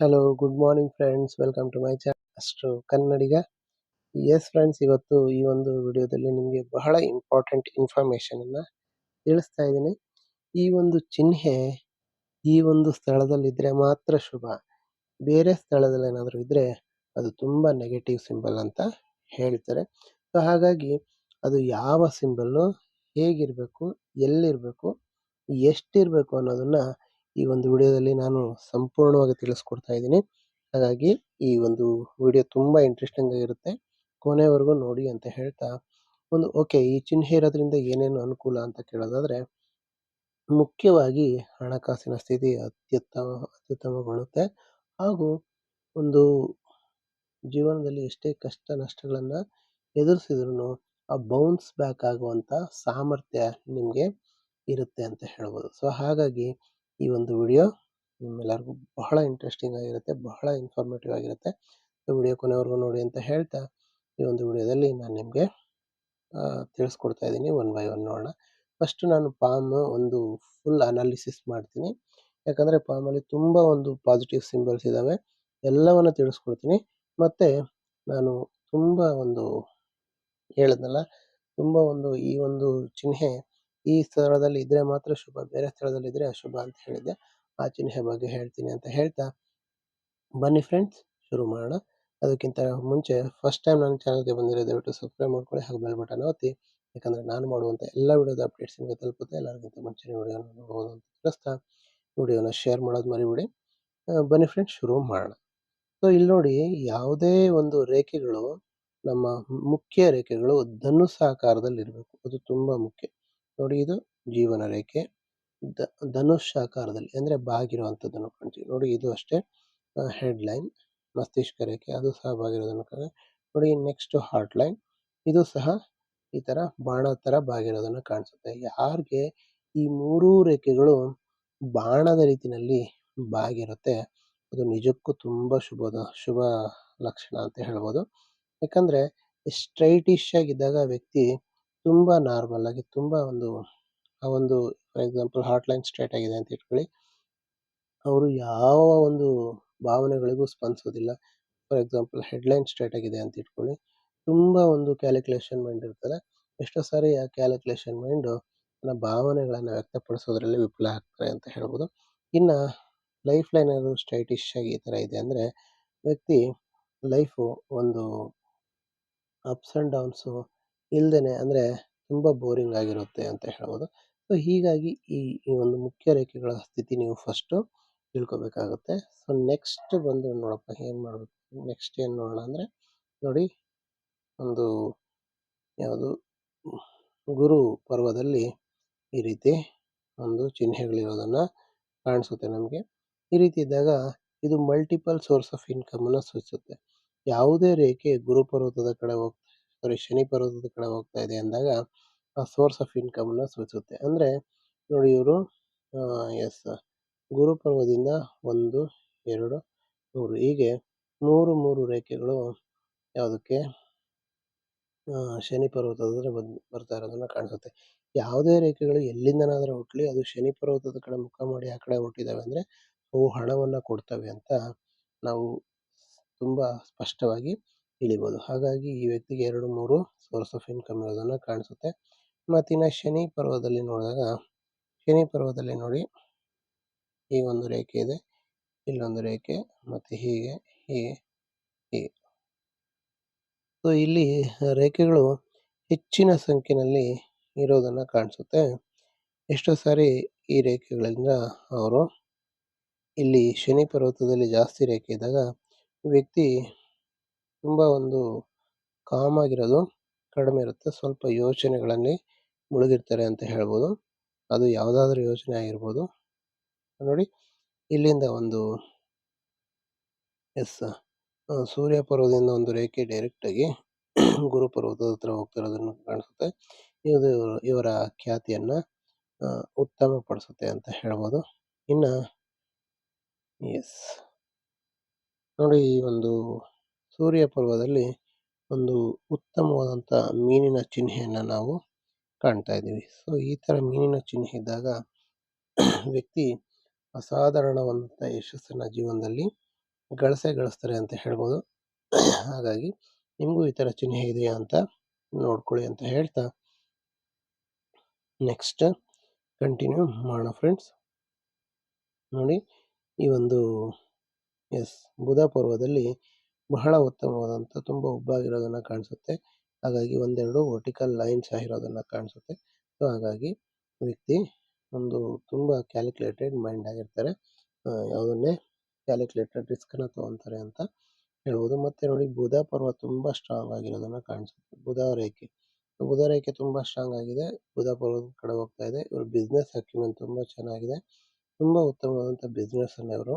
Hello good morning friends welcome to my channel ಅಷ್ಟು ಕನ್ನಡಿಗ S friends ಇವತ್ತು ಈ ಒಂದು ವಿಡಿಯೋದಲ್ಲಿ ನಿಮಗೆ ಬಹಳ ಇಂಪಾರ್ಟೆಂಟ್ ಇನ್ಫಾರ್ಮೇಶನ್ ಅನ್ನ ತಿಳಿಸ್ತಾ ಇದ್ದೀನಿ. ಈ ಒಂದು ಚಿಹ್ನೆ ಈ ಒಂದು ಸ್ಥಳದಲ್ಲಿ ಇದ್ರೆ ಮಾತ್ರ ಶುಭ. ಬೇರೆ ಸ್ಥಳದಲ್ಲಿ ಏನಾದರೂ ಇದ್ರೆ ಅದು ತುಂಬಾ ನೆಗೆಟಿವ್ ಸಿಂಬಲ್ ಅಂತ ಹೇಳ್ತಾರೆ. ಸೊ ಹಾಗಾಗಿ ಅದು ಯಾವ ಸಿಂಬಲ್ಲು ಹೇಗಿರಬೇಕು, ಎಲ್ಲಿರಬೇಕು, ಎಷ್ಟಿರಬೇಕು ಅನ್ನೋದನ್ನ ಈ ಒಂದು ವಿಡಿಯೋದಲ್ಲಿ ನಾನು ಸಂಪೂರ್ಣವಾಗಿ ತಿಳಿಸ್ಕೊಡ್ತಾ ಇದ್ದೀನಿ. ಹಾಗಾಗಿ ಈ ಒಂದು ವಿಡಿಯೋ ತುಂಬಾ ಇಂಟ್ರೆಸ್ಟಿಂಗ್ ಆಗಿರುತ್ತೆ ಕೊನೆವರೆಗೂ ನೋಡಿ ಅಂತ ಹೇಳ್ತಾ ಒಂದು ಓಕೆ ಈ ಚಿಹ್ನೆ ಇರೋದ್ರಿಂದ ಏನೇನು ಅನುಕೂಲ ಅಂತ ಕೇಳೋದಾದ್ರೆ, ಮುಖ್ಯವಾಗಿ ಹಣಕಾಸಿನ ಸ್ಥಿತಿ ಅತ್ಯುತ್ತಮ, ಅತ್ಯುತ್ತಮಗೊಳ್ಳುತ್ತೆ. ಹಾಗೂ ಒಂದು ಜೀವನದಲ್ಲಿ ಎಷ್ಟೇ ಕಷ್ಟ ನಷ್ಟಗಳನ್ನು ಎದುರಿಸಿದ್ರು ಆ ಬೌನ್ಸ್ ಬ್ಯಾಕ್ ಆಗುವಂತ ಸಾಮರ್ಥ್ಯ ನಿಮಗೆ ಇರುತ್ತೆ ಅಂತ ಹೇಳ್ಬೋದು. ಸೊ ಹಾಗಾಗಿ ಈ ಒಂದು ವಿಡಿಯೋ ನಿಮ್ಮೆಲ್ಲರಿಗೂ ಬಹಳ ಇಂಟ್ರೆಸ್ಟಿಂಗ್ ಆಗಿರುತ್ತೆ, ಬಹಳ ಇನ್ಫಾರ್ಮೇಟಿವ್ ಆಗಿರುತ್ತೆ. ವಿಡಿಯೋ ಕೊನೆವರೆಗೂ ನೋಡಿ ಅಂತ ಹೇಳ್ತಾ, ಈ ಒಂದು ವಿಡಿಯೋದಲ್ಲಿ ನಾನು ನಿಮಗೆ ತಿಳಿಸ್ಕೊಡ್ತಾ ಇದ್ದೀನಿ ಒನ್ ಬೈ ಒನ್ ನೋಡೋಣ. ಫಸ್ಟ್ ನಾನು ಪಾಮ್ ಒಂದು ಫುಲ್ ಅನಾಲಿಸಿಸ್ ಮಾಡ್ತೀನಿ. ಯಾಕಂದರೆ ಪಾಮಲ್ಲಿ ತುಂಬ ಒಂದು ಪಾಸಿಟಿವ್ ಸಿಂಬಲ್ಸ್ ಇದ್ದಾವೆ ಎಲ್ಲವನ್ನು ತಿಳಿಸ್ಕೊಡ್ತೀನಿ. ಮತ್ತು ನಾನು ತುಂಬ ಒಂದು ಹೇಳಿದ್ನಲ್ಲ, ತುಂಬ ಒಂದು ಈ ಒಂದು ಚಿಹ್ನೆ ಈ ಸ್ಥಳದಲ್ಲಿ ಇದ್ರೆ ಮಾತ್ರ ಶುಭ, ಬೇರೆ ಸ್ಥಳದಲ್ಲಿ ಇದ್ರೆ ಅಶುಭ ಅಂತ ಹೇಳಿದ್ದೆ. ಆ ಚಿಹ್ನೆ ಬಗ್ಗೆ ಹೇಳ್ತೀನಿ ಅಂತ ಹೇಳ್ತಾ, ಬನ್ನಿ ಫ್ರೆಂಡ್ಸ್ ಶುರು ಮಾಡೋಣ. ಅದಕ್ಕಿಂತ ಮುಂಚೆ ಫಸ್ಟ್ ಟೈಮ್ ನನ್ನ ಚಾನಲ್ಗೆ ಬಂದಿರೋ ದಯವಿಟ್ಟು ಸಬ್ಸ್ಕ್ರೈಬ್ ಮಾಡ್ಕೊಳ್ಳಿ ಹಾಗೆ ಬೆಲ್ ಬಟನ್ ಒತ್ತಿ. ಯಾಕಂದ್ರೆ ನಾನು ಮಾಡುವಂಥ ಎಲ್ಲ ವಿಡಿಯೋದ ಅಪ್ಡೇಟ್ಸ್ ನಿಮಗೆ ತಲುಪುತ್ತೆ. ಎಲ್ಲರಿಗಿಂತ ಮುಂಚೆ ವಿಡಿಯೋನ ನೋಡ್ಬೋದು ಅಂತ ತಿಳಿಸ್ತಾ ವಿಡಿಯೋನ ಶೇರ್ ಮಾಡೋದು ಮರಿಬಿಡಿ. ಬನ್ನಿ ಫ್ರೆಂಡ್ಸ್ ಶುರು ಮಾಡೋಣ. ಸೊ ಇಲ್ಲಿ ನೋಡಿ ಯಾವುದೇ ಒಂದು ರೇಖೆಗಳು ನಮ್ಮ ಮುಖ್ಯ ರೇಖೆಗಳು ಧನುಸ್ಸಾಕಾರದಲ್ಲಿ ಇರಬೇಕು ಅದು ತುಂಬಾ ಮುಖ್ಯ. ನೋಡಿ ಇದು ಜೀವನ ರೇಖೆ, ದ ಧನುಷಾಕಾರದಲ್ಲಿ ಅಂದ್ರೆ ಬಾಗಿರುವಂಥದ್ದನ್ನು ಕಾಣ್ತೀವಿ. ನೋಡಿ, ಇದು ಅಷ್ಟೇ ಹೆಡ್ ಲೈನ್ ಮಸ್ತಿಷ್ಕ ರೇಖೆ, ಅದು ಸಹ ಬಾಗಿರೋದನ್ನು ಕಾಣ ನೋಡಿ ನೆಕ್ಸ್ಟ್ ಹಾರ್ಟ್ ಲೈನ್ ಇದು ಸಹ ಈ ತರ ಬಾಣ ತರ ಬಾಗಿರೋದನ್ನು ಕಾಣಿಸುತ್ತೆ. ಯಾರಿಗೆ ಈ ಮೂರೂ ರೇಖೆಗಳು ಬಾಣದ ರೀತಿಯಲ್ಲಿ ಬಾಗಿರುತ್ತೆ, ಅದು ನಿಜಕ್ಕೂ ತುಂಬಾ ಶುಭದ, ಶುಭ ಲಕ್ಷಣ ಅಂತ ಹೇಳ್ಬೋದು. ಯಾಕಂದರೆ ಸ್ಟ್ರೈಟಿಶ್ ಆಗಿದ್ದಾಗ ವ್ಯಕ್ತಿ ತುಂಬಾ ನಾರ್ಮಲ್ ಆಗಿ ತುಂಬಾ ಒಂದು, ಆ ಒಂದು for example heart line straight ಆಗಿದೆ ಅಂತ ಇಟ್ಕೊಳ್ಳಿ. ಅವರು ಯಾವ ಒಂದು ಭಾವನೆಗಳಿಗೂ ಸ್ಪಂದಿಸೋದಿಲ್ಲ. For example head line straight ಆಗಿದೆ ಅಂತ ಇಟ್ಕೊಳ್ಳಿ. ತುಂಬಾ ಒಂದು ಕ್ಯಾಲ್ಕುಲೇಷನ್ ಮೈಂಡ್ ಇರ್ತಾರೆ ಎಷ್ಟೋ ಸಾರಿ ಆ ಕ್ಯಾಲ್ಕುಲೇಷನ್ ಮೈಂಡ್ ತನ್ನ ಭಾವನೆಗಳನ್ನು ವ್ಯಕ್ತಪಡಿಸೋದ್ರಲ್ಲಿ ವಿಫಲ ಆಗ್ತಾರೆ ಅಂತ ಹೇಳ್ಬೋದು. ಇನ್ನ ಲೈಫ್ ಲೈನ್ ಅದು ಸ್ಟ್ರೈಟಿಶ್ ಆಗಿ ಈ ತರ ಇದೆ ಅಂದ್ರೆ ವ್ಯಕ್ತಿ ಲೈಫು ಒಂದು ಅಪ್ಸ್ ಅಂಡ್ ಡೌನ್ಸು ಇಲ್ದೇನೆ ಅಂದ್ರೆ ತುಂಬಾ ಬೋರಿಂಗ್ ಆಗಿರುತ್ತೆ ಅಂತ ಹೇಳ್ಬೋದು. ಸೊ, ಹೀಗಾಗಿ ಈ ಈ ಒಂದು ಮುಖ್ಯ ರೇಖೆಗಳ ಸ್ಥಿತಿ ನೀವು ಫಸ್ಟ್ ತಿಳ್ಕೊಬೇಕಾಗುತ್ತೆ. ಸೊ ನೆಕ್ಸ್ಟ್ ಬಂದು ನೋಡಪ್ಪ ಏನು ಮಾಡಬೇಕು? ನೆಕ್ಸ್ಟ್ ಏನು ನೋಡೋಣ ಅಂದ್ರೆ ನೋಡಿ ಒಂದು ಯಾವುದು? ಗುರು ಪರ್ವದಲ್ಲಿ ಈ ರೀತಿ ಒಂದು ಚಿಹ್ನೆಗಳಿರೋದನ್ನು ಕಾಣಿಸುತ್ತೆ ನಮಗೆ. ಈ ರೀತಿ ಇದ್ದಾಗ ಇದು ಮಲ್ಟಿಪಲ್ ಸೋರ್ಸ್ ಆಫ್ ಇನ್ಕಮ್ ಅನ್ನ ಸೂಚಿಸುತ್ತೆ. ಯಾವುದೇ ರೇಖೆ ಗುರು ಪರ್ವತದ ಕಡೆ ಹೋಗ್ತಾ ಸಾರಿ ಶನಿ ಪರ್ವತದ ಕಡೆ ಹೋಗ್ತಾ ಇದೆ ಅಂದಾಗ, ಆ ಸೋರ್ಸ್ ಆಫ್ ಇನ್ಕಮ್ ಅನ್ನ ಸೂಚಿಸುತ್ತೆ. ಅಂದ್ರೆ ನೋಡಿ ಇವರು ಎಸ್ ಗುರು ಪರ್ವದಿಂದ ಒಂದು, ಎರಡು, ಮೂರು, ಹೀಗೆ ಮೂರು ಮೂರು ರೇಖೆಗಳು ಯಾವುದಕ್ಕೆ ಶನಿ ಪರ್ವತದ ಬಂದ್, ಬರ್ತಾ ಇರೋದನ್ನ ಕಾಣಿಸುತ್ತೆ. ಯಾವುದೇ ರೇಖೆಗಳು ಎಲ್ಲಿಂದನಾದರೂ ಹುಟ್ಟಲಿ ಅದು ಶನಿ ಪರ್ವತದ ಕಡೆ ಮುಖ ಮಾಡಿ ಆ ಕಡೆ ಹುಟ್ಟಿದಾವೆ ಅಂದ್ರೆ, ಅವು ಹಣವನ್ನ ಕೊಡ್ತವೆ ಅಂತ ನಾವು ತುಂಬಾ ಸ್ಪಷ್ಟವಾಗಿ ತಿಳಿಬಹುದು ಹಾಗಾಗಿ ಈ ವ್ಯಕ್ತಿಗೆ ಎರಡು ಮೂರು ಸೋರ್ಸ್ ಆಫ್ ಇನ್ಕಮ್ ಇರೋದನ್ನ ಕಾಣಿಸುತ್ತೆ. ಮತ್ತಿನ್ನ ಶನಿ ಪರ್ವದಲ್ಲಿ ನೋಡಿದಾಗ, ಶನಿ ಪರ್ವದಲ್ಲಿ ನೋಡಿ, ಈ ಒಂದು ರೇಖೆ ಇದೆ, ಇಲ್ಲೊಂದು ರೇಖೆ, ಮತ್ತೆ ಹೀಗೆ ಹೀಗೆ ಹೀಗೆ. ಸೊ ಇಲ್ಲಿ ರೇಖೆಗಳು ಹೆಚ್ಚಿನ ಸಂಖ್ಯೆಯಲ್ಲಿ ಇರೋದನ್ನ ಕಾಣಿಸುತ್ತೆ. ಎಷ್ಟೋ ಸಾರಿ ಈ ರೇಖೆಗಳಿಂದ ಅವರು ಇಲ್ಲಿ ಶನಿ ಪರ್ವತದಲ್ಲಿ ಜಾಸ್ತಿ ರೇಖೆ ಇದ್ದಾಗ ವ್ಯಕ್ತಿ ತುಂಬಾ ಒಂದು ಕಾಮ್ ಆಗಿರೋದು, ಕಡಿಮೆ ಇರುತ್ತೆ. ಸ್ವಲ್ಪ ಯೋಚನೆಗಳಲ್ಲಿ ಮುಳುಗಿರ್ತಾರೆ ಅಂತ ಹೇಳ್ಬೋದು. ಅದು ಯಾವುದಾದ್ರೂ ಯೋಚನೆ ಆಗಿರ್ಬೋದು. ನೋಡಿ, ಇಲ್ಲಿಂದ ಒಂದು ಎಸ್ ಸೂರ್ಯ ಪರ್ವತದಿಂದ ಒಂದು ರೇಖೆ ಡೈರೆಕ್ಟ್ ಆಗಿ ಗುರು ಪರ್ವತದ ಹತ್ರ ಹೋಗ್ತಿರೋದನ್ನು ಕಾಣಿಸುತ್ತೆ. ಇದು ಇವರ ಖ್ಯಾತಿಯನ್ನ ಉತ್ತಮ ಉತ್ತಮಪಡಿಸುತ್ತೆ ಅಂತ ಹೇಳ್ಬೋದು. ಇನ್ನು, ಎಸ್. ನೋಡಿ, ಈ ಒಂದು ಸೂರ್ಯ ಪರ್ವದಲ್ಲಿ ಒಂದು ಉತ್ತಮವಾದಂತ ಮೀನಿನ ಚಿಹ್ನೆಯನ್ನು ನಾವು ಕಾಣ್ತಾ ಇದ್ದೀವಿ. ಸೊ, ಈ ತರ ಮೀನಿನ ಚಿಹ್ನೆ ಇದ್ದಾಗ ವ್ಯಕ್ತಿ ಅಸಾಧಾರಣವಾದಂಥ ಯಶಸ್ಸನ್ನು ಜೀವನದಲ್ಲಿ ಗಳಿಸೇ ಗಳಿಸ್ತಾರೆ ಅಂತ ಹೇಳ್ಬೋದು. ಹಾಗಾಗಿ ನಿಮಗೂ ಈ ಥರ ಚಿಹ್ನೆ ಇದೆಯಾ ಅಂತ ನೋಡ್ಕೊಳ್ಳಿ ಅಂತ ಹೇಳ್ತಾ ನೆಕ್ಸ್ಟ್ ಕಂಟಿನ್ಯೂ ಮಾಡೋಣ ಫ್ರೆಂಡ್ಸ್. ನೋಡಿ, ಈ ಒಂದು, ಎಸ್, ಬುಧ ಪರ್ವದಲ್ಲಿ ಬಹಳ ಉತ್ತಮವಾದಂಥ ತುಂಬ ಉಬ್ಬಾಗಿರೋದನ್ನ ಕಾಣಿಸುತ್ತೆ. ಹಾಗಾಗಿ ಒಂದೆರಡು ವರ್ಟಿಕಲ್ ಲೈನ್ಸ್ ಇರೋದನ್ನ ಕಾಣಿಸುತ್ತೆ. ಸೊ ಹಾಗಾಗಿ ವ್ಯಕ್ತಿ ಒಂದು ತುಂಬಾ ಕ್ಯಾಲ್ಕುಲೇಟೆಡ್ ಮೈಂಡ್ ಆಗಿರ್ತಾರೆ. ಯಾವುದನ್ನೇ ಕ್ಯಾಲ್ಕುಲೇಟೆಡ್ ರಿಸ್ಕನ್ನ ತಗೊತಾರೆ ಅಂತ ಹೇಳ್ಬೋದು. ಮತ್ತೆ ನೋಡಿ, ಬುಧ ಪರ್ವ ತುಂಬ ಸ್ಟ್ರಾಂಗ್ ಆಗಿರೋದನ್ನ ಕಾಣಿಸುತ್ತೆ. ಬುಧ ರೇಖೆ. ಬುಧ ರೇಖೆ ತುಂಬ ಸ್ಟ್ರಾಂಗ್ ಆಗಿದೆ. ಬುಧ ಪರ್ವದ ಕಡೆ ಹೋಗ್ತಾ ಇದೆ. ಇವರು ಬಿಸ್ನೆಸ್ ಅಕ್ಯುಮೆಂಟ್ ತುಂಬ ಚೆನ್ನಾಗಿದೆ. ತುಂಬ ಉತ್ತಮವಾದಂಥ ಬಿಸ್ನೆಸ್ ಅನ್ನ ಇವರು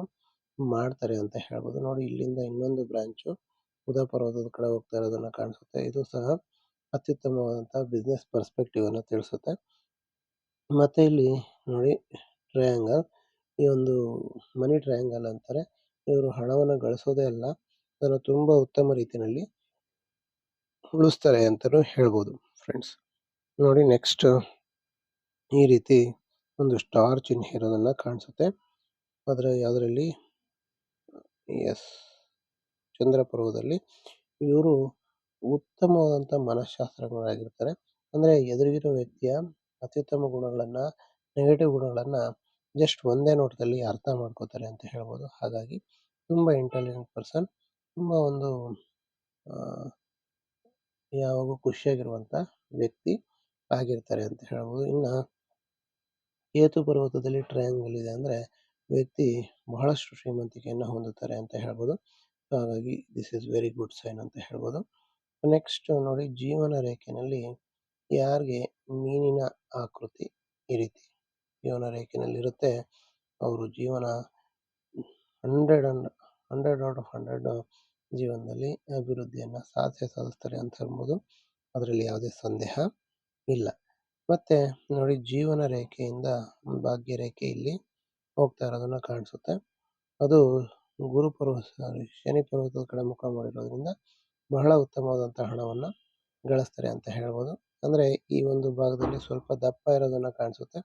ಮಾಡ್ತಾರೆ ಅಂತ ಹೇಳ್ಬೋದು. ನೋಡಿ, ಇಲ್ಲಿಂದ ಇನ್ನೊಂದು ಬ್ರಾಂಚು ಬುಧ ಪರ್ವತದ ಕಡೆ ಹೋಗ್ತಾ ಇರೋದನ್ನ ಕಾಣಿಸುತ್ತೆ. ಇದು ಸಹ ಅತ್ಯುತ್ತಮವಾದಂಥ ಬಿಸ್ನೆಸ್ ಪರ್ಸ್ಪೆಕ್ಟಿವ್ ಅನ್ನು ತಿಳಿಸುತ್ತೆ. ಮತ್ತೆ ಇಲ್ಲಿ ನೋಡಿ ಟ್ರಯಾಂಗಲ್ ಈ ಒಂದು ಮನಿ ಟ್ರಯಾಂಗಲ್ ಅಂತಾರೆ. ಇವರು ಹಣವನ್ನು ಗಳಿಸೋದೇ ಅಲ್ಲ, ಅದನ್ನು ತುಂಬ ಉತ್ತಮ ರೀತಿಯಲ್ಲಿ ಉಳಿಸ್ತಾರೆ ಅಂತಲೂ ಹೇಳ್ಬೋದು ಫ್ರೆಂಡ್ಸ್ ನೋಡಿ ನೆಕ್ಸ್ಟ್ ಈ ರೀತಿ ಒಂದು ಸ್ಟಾರ್ ಚಿಹ್ನೆ ಇರೋದನ್ನ ಕಾಣಿಸುತ್ತೆ. ಅದರ ಯಾವುದರಲ್ಲಿ ಎಸ್. ಚಂದ್ರ ಪರ್ವದಲ್ಲಿ ಇವರು ಉತ್ತಮವಾದಂಥ ಮನಃಶಾಸ್ತ್ರಜ್ಞರಾಗಿರ್ತಾರೆ. ಅಂದರೆ ಎದುರಿಗಿರೋ ವ್ಯಕ್ತಿಯ ಅತ್ಯುತ್ತಮ ಗುಣಗಳನ್ನು ನೆಗೆಟಿವ್ ಗುಣಗಳನ್ನು ಜಸ್ಟ್ ಒಂದೇ ನೋಟದಲ್ಲಿ ಅರ್ಥ ಮಾಡ್ಕೋತಾರೆ ಅಂತ ಹೇಳ್ಬೋದು. ಹಾಗಾಗಿ ತುಂಬ ಇಂಟೆಲಿಜೆಂಟ್ ಪರ್ಸನ್ ತುಂಬ ಒಂದು ಯಾವಾಗೂ ಖುಷಿಯಾಗಿರುವಂಥ ವ್ಯಕ್ತಿ ಆಗಿರ್ತಾರೆ ಅಂತ ಹೇಳ್ಬೋದು. ಇನ್ನು, ಕೇತು ಪರ್ವತದಲ್ಲಿ ಟ್ರಯಾಂಗಲ್ ಇದೆ ಅಂದರೆ ವ್ಯಕ್ತಿ ಬಹಳಷ್ಟು ಶ್ರೀಮಂತಿಕೆಯನ್ನು ಹೊಂದುತ್ತಾರೆ ಅಂತ ಹೇಳ್ಬೋದು. ಹಾಗಾಗಿ this is very good sign ಅಂತ ಹೇಳ್ಬೋದು. ನೆಕ್ಸ್ಟ್ ನೋಡಿ, ಜೀವನ ರೇಖೆಯಲ್ಲಿ ಯಾರಿಗೆ ಮೀನಿನ ಆಕೃತಿ ಈ ರೀತಿ ಜೀವನ ರೇಖೆಯಲ್ಲಿ ಇರುತ್ತೆ, ಅವರು ಜೀವನ hundred and hundred out of hundred ಜೀವನದಲ್ಲಿ ಅಭಿವೃದ್ಧಿಯನ್ನು ಸಾಧ್ಯ ಸಾಧಿಸ್ತಾರೆ ಅಂತ ಹೇಳ್ಬೋದು. ಅದರಲ್ಲಿ ಯಾವುದೇ ಸಂದೇಹ ಇಲ್ಲ. ಮತ್ತೆ ನೋಡಿ, ಜೀವನ ರೇಖೆಯಿಂದ ಭಾಗ್ಯ ರೇಖೆ ಇಲ್ಲಿ ಹೋಗ್ತಾ ಇರೋದನ್ನ ಕಾಣಿಸುತ್ತೆ. ಅದು ಗುರು ಪರ್ವತ ಶನಿ ಪರ್ವತದ ಕಡೆ ಮುಖ ಮಾಡಿರೋದ್ರಿಂದ ಬಹಳ ಉತ್ತಮವಾದಂಥ ಹಣವನ್ನು ಗಳಿಸ್ತಾರೆ ಅಂತ ಹೇಳ್ಬೋದು. ಅಂದರೆ ಈ ಒಂದು ಭಾಗದಲ್ಲಿ ಸ್ವಲ್ಪ ದಪ್ಪ ಇರೋದನ್ನ ಕಾಣಿಸುತ್ತೆ.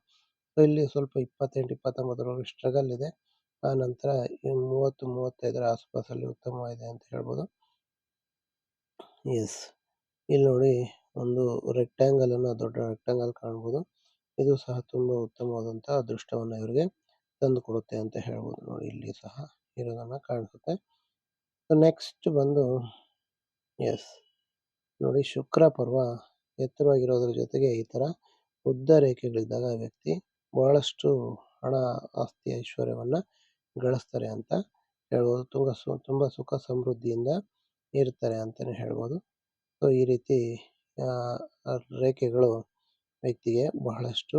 ಇಲ್ಲಿ ಸ್ವಲ್ಪ ಇಪ್ಪತ್ತೆಂಟು, ಇಪ್ಪತ್ತೊಂಬತ್ತರವರೆಗೆ ಸ್ಟ್ರಗಲ್ ಇದೆ. ಆ ನಂತರ ಮೂವತ್ತು, ಮೂವತ್ತೈದರ ಆಸುಪಾಸಲ್ಲಿ ಉತ್ತಮವಾಗಿದೆ ಅಂತ ಹೇಳ್ಬೋದು. ಎಸ್ ಇಲ್ಲಿ ನೋಡಿ ಒಂದು ರೆಕ್ಟಾಂಗಲ್ ಅನ್ನ, ದೊಡ್ಡ ರೆಕ್ಟ್ಯಾಂಗಲ್ ಕಾಣ್ಬೋದು. ಇದು ಸಹ ತುಂಬಾ ಉತ್ತಮವಾದಂಥ ಅದೃಷ್ಟವನ್ನು ಇವರಿಗೆ ತಂದು ಕೊಡುತ್ತೆ ಅಂತ ಹೇಳ್ಬೋದು ನೋಡಿ, ಇಲ್ಲಿ ಸಹ ಇರೋದನ್ನು ಕಾಣಿಸುತ್ತೆ. ನೆಕ್ಸ್ಟ್ ಬಂದು ಎಸ್ ನೋಡಿ ಶುಕ್ರ ಪರ್ವ ಎತ್ತರವಾಗಿರೋದ್ರ ಜೊತೆಗೆ ಈ ಥರ ಉದ್ದ ರೇಖೆಗಳಿದ್ದಾಗ ವ್ಯಕ್ತಿ ಬಹಳಷ್ಟು ಹಣ ಆಸ್ತಿ ಐಶ್ವರ್ಯವನ್ನು ಗಳಿಸ್ತಾರೆ ಅಂತ ಹೇಳ್ಬೋದು. ತುಂಬ ಸು, ತುಂಬ ಸುಖ ಸಮೃದ್ಧಿಯಿಂದ ಇರ್ತಾರೆ ಅಂತಲೇ ಹೇಳ್ಬೋದು. ಸೊ ಈ ರೀತಿ ರೇಖೆಗಳು ವ್ಯಕ್ತಿಗೆ ಬಹಳಷ್ಟು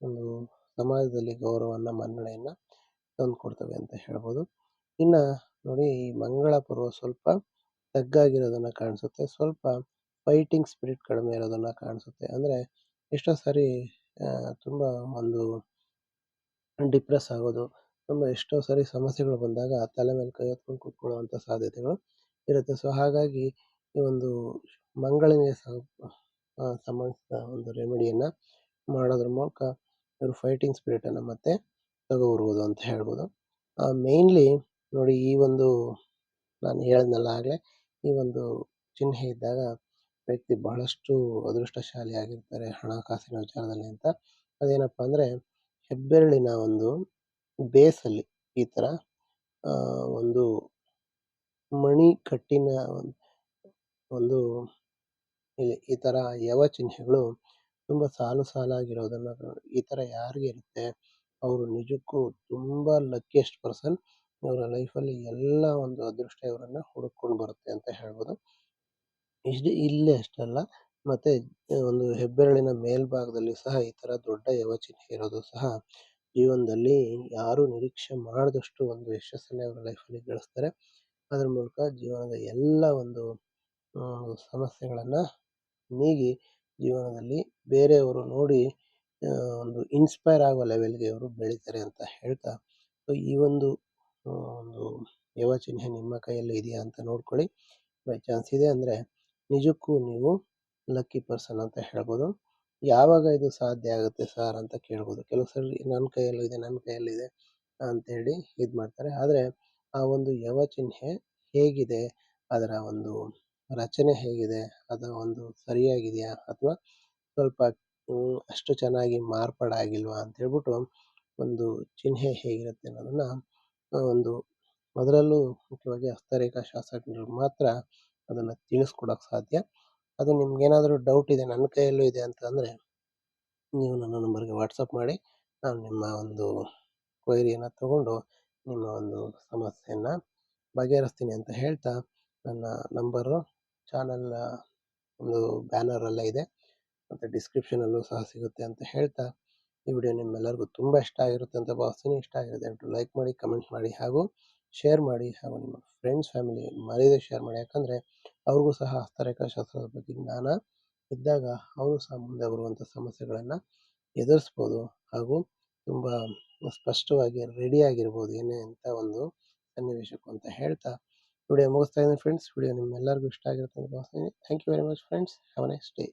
ಒಂದು ಸಮಾಜದಲ್ಲಿ ಗೌರವವನ್ನು, ಮನ್ನಣೆಯನ್ನು ತಂದು ಕೊಡ್ತವೆ ಅಂತ ಹೇಳ್ಬೋದು. ಇನ್ನು ನೋಡಿ ಈ ಮಂಗಳ ಪರ್ವ ಸ್ವಲ್ಪ ತಗ್ಗಾಗಿರೋದನ್ನ ಕಾಣಿಸುತ್ತೆ. ಸ್ವಲ್ಪ ಫೈಟಿಂಗ್ ಸ್ಪಿರಿಟ್ ಕಡಿಮೆ ಇರೋದನ್ನ ಕಾಣಿಸುತ್ತೆ. ಅಂದರೆ ಎಷ್ಟೋ ಸಾರಿ ತುಂಬ ಒಂದು ಡಿಪ್ರೆಸ್ ಆಗೋದು, ತುಂಬ ಎಷ್ಟೋ ಸಾರಿ ಸಮಸ್ಯೆಗಳು ಬಂದಾಗ ತಲೆ ಮೇಲೆ ಕೈ ಹೊತ್ಕೊಂಡು ಕೂತ್ಕೊಳ್ಳುವಂಥ ಸಾಧ್ಯತೆಗಳು ಇರುತ್ತೆ. ಸೊ ಹಾಗಾಗಿ ಈ ಒಂದು ಮಂಗಳನಿಗೆ ಸಂಬಂಧಿಸಿದ ಒಂದು ರೆಮಿಡಿಯನ್ನು ಮಾಡೋದ್ರ ಮೂಲಕ ಇವರು ಫೈಟಿಂಗ್ ಸ್ಪಿರಿಟನ್ನು ಮತ್ತೆ ತಗೋಬರ್ಬೋದು ಅಂತ ಹೇಳ್ಬೋದು. ಮೇಯ್ನ್ಲಿ ನೋಡಿ ಈ ಒಂದು ನಾನು ಹೇಳಿದ್ನಲ್ಲ ಆಗಲೇ, ಈ ಒಂದು ಚಿಹ್ನೆ ಇದ್ದಾಗ ವ್ಯಕ್ತಿ ಬಹಳಷ್ಟು ಅದೃಷ್ಟಶಾಲಿ ಆಗಿರ್ತಾರೆ ಹಣಕಾಸಿನ ವಿಚಾರದಲ್ಲಿ ಅಂತ. ಅದೇನಪ್ಪ ಅಂದರೆ ಹೆಬ್ಬೆರಳಿನ ಒಂದು ಬೇಸಲ್ಲಿ ಈ ಥರ ಒಂದು ಮಣಿ ಕಟ್ಟಿನ ಒಂದು ಇಲ್ಲಿ ಈ ಥರ ಯವ ಚಿಹ್ನೆಗಳು ತುಂಬ ಸಾಲು ಸಾಲಾಗಿರೋದನ್ನ ಈ ಥರ ಯಾರಿಗೆ ಇರುತ್ತೆ, ಅವರು ನಿಜಕ್ಕೂ ತುಂಬ ಲಕ್ಕಿಯೆಸ್ಟ್ ಪರ್ಸನ್ ಇವರ ಲೈಫಲ್ಲಿ ಎಲ್ಲ ಒಂದು ಅದೃಷ್ಟ ಇವರನ್ನು ಹುಡುಕೊಂಡು ಬರುತ್ತೆ ಅಂತ ಹೇಳ್ಬೋದು. ಇಷ್ಟು ಇಲ್ಲೇ ಅಷ್ಟಲ್ಲ, ಮತ್ತೆ ಒಂದು ಹೆಬ್ಬೆರಳಿನ ಮೇಲ್ಭಾಗದಲ್ಲಿ ಸಹ ಈ ಥರ ದೊಡ್ಡ ಯವ ಚಿಹ್ನೆ ಇರೋದು ಸಹ ಜೀವನದಲ್ಲಿ ಯಾರು ನಿರೀಕ್ಷೆ ಮಾಡದಷ್ಟು ಒಂದು ಯಶಸ್ಸನ್ನೇ ಅವರ ಲೈಫಲ್ಲಿ ಗಳಿಸ್ತಾರೆ. ಅದ್ರ ಮೂಲಕ ಜೀವನದ ಎಲ್ಲ ಒಂದು ಸಮಸ್ಯೆಗಳನ್ನ ನೀಗಿ ಜೀವನದಲ್ಲಿ ಬೇರೆಯವರು ನೋಡಿ ಒಂದು ಇನ್ಸ್ಪೈರ್ ಆಗೋ ಲೆವೆಲ್ಗೆ ಅವರು ಬೆಳೀತಾರೆ ಅಂತ ಹೇಳ್ತಾ ಈ ಒಂದು ಒಂದು ಚಿಹ್ನೆ ನಿಮ್ಮ ಕೈಯಲ್ಲಿ ಇದೆಯಾ ಅಂತ ನೋಡ್ಕೊಳ್ಳಿ. ಬೈ ಚಾನ್ಸ್ ಇದೆ ಅಂದರೆ ನಿಜಕ್ಕೂ ನೀವು ಲಕ್ಕಿ ಪರ್ಸನ್ ಅಂತ ಹೇಳ್ಬೋದು. ಯಾವಾಗ ಇದು ಸಾಧ್ಯ ಆಗುತ್ತೆ ಸರ್ ಅಂತ ಕೇಳ್ಬೋದು. ಕೆಲವು ಸಲ ನನ್ನ ಕೈಯಲ್ಲಿದೆ ನನ್ನ ಕೈಯಲ್ಲಿದೆ ಅಂತೇಳಿ ಇದು ಮಾಡ್ತಾರೆ ಆದರೆ ಆ ಒಂದು ಯವ ಚಿಹ್ನೆ ಹೇಗಿದೆ, ಅದರ ಒಂದು ರಚನೆ ಹೇಗಿದೆ? ಅದು ಒಂದು ಸರಿಯಾಗಿದೆಯಾ? ಅಥವಾ ಸ್ವಲ್ಪ ಅಷ್ಟು ಚೆನ್ನಾಗಿ ಮಾರ್ಪಾಡಾಗಿಲ್ವಾ ಅಂತ ಹೇಳ್ಬಿಟ್ಟು ಒಂದು ಚಿಹ್ನೆ ಹೇಗಿರುತ್ತೆ ಅನ್ನೋದನ್ನ ಒಂದು ಅದರಲ್ಲೂ ಮುಖ್ಯವಾಗಿ ಹಸ್ತರೇಖಾ ಶಾಸ್ತ್ರಜ್ಞರು ಮಾತ್ರ ಅದನ್ನ ತಿಳಿಸ್ಕೊಡಕ್ ಸಾಧ್ಯ. ಅದು ನಿಮ್ಗೇನಾದರೂ ಡೌಟ್ ಇದೆ ನನ್ನ ಕೈಯಲ್ಲೂ ಇದೆ ಅಂತ ಅಂದರೆ, ನೀವು ನನ್ನ ನಂಬರ್ಗೆ ವಾಟ್ಸಪ್ ಮಾಡಿ, ನಾನು ನಿಮ್ಮ ಒಂದು ಕ್ವೈರಿಯನ್ನು ತಗೊಂಡು ನಿಮ್ಮ ಒಂದು ಸಮಸ್ಯೆಯನ್ನು ಬಗೆಹರಿಸ್ತೀನಿ ಅಂತ ಹೇಳ್ತಾ, ನನ್ನ ನಂಬರು ಚಾನಲ್ ಒಂದು ಬ್ಯಾನರ್ ಎಲ್ಲ ಇದೆ. ಮತ್ತು ಡಿಸ್ಕ್ರಿಪ್ಷನಲ್ಲೂ ಸಹ ಸಿಗುತ್ತೆ ಅಂತ ಹೇಳ್ತಾ, ಈ ವಿಡಿಯೋ ನಿಮ್ಮೆಲ್ಲರಿಗೂ ತುಂಬ ಇಷ್ಟ ಆಗಿರುತ್ತೆ ಅಂತ ಭಾವಿಸ್ತೀನಿ. ಇಷ್ಟ ಆಗಿದೆ ದಯವಿಟ್ಟು ಲೈಕ್ ಮಾಡಿ, ಕಮೆಂಟ್ ಮಾಡಿ ಹಾಗೂ ಶೇರ್ ಮಾಡಿ ಹಾಗೂ ನಿಮ್ಮ ಫ್ರೆಂಡ್ಸ್, ಫ್ಯಾಮಿಲಿ ಮರೆಯದೆ ಶೇರ್ ಮಾಡಿ. ಯಾಕಂದರೆ ಅವ್ರಿಗೂ ಸಹ ಹಸ್ತರೇಖಾಶಾಸ್ತ್ರದ ಬಗ್ಗೆ ಜ್ಞಾನ ಇದ್ದಾಗ ಅವರು ಸಹ ಮುಂದೆ ಬರುವಂಥ ಸಮಸ್ಯೆಗಳನ್ನು ಎದುರಿಸ್ಬೋದು ಹಾಗೂ ತುಂಬ ಸ್ಪಷ್ಟವಾಗಿ ರೆಡಿ ಆಗಿರ್ಬೋದು ಏನೇ ಅಂತ ಒಂದು ಸನ್ನಿವೇಶಕ್ಕೂ ಅಂತ ಹೇಳ್ತಾ ವಿಡಿಯೋ ಮುಗಿಸ್ತಾ ಇದ್ದೀನಿ ಫ್ರೆಂಡ್ಸ್ ವಿಡಿಯೋ ನಿಮ್ಮೆಲ್ಲರಿಗೂ ಇಷ್ಟ ಆಗಿರುತ್ತೆ ಅಂತ ಭಾವಿಸ್ತೀನಿ thank you very much friends have next day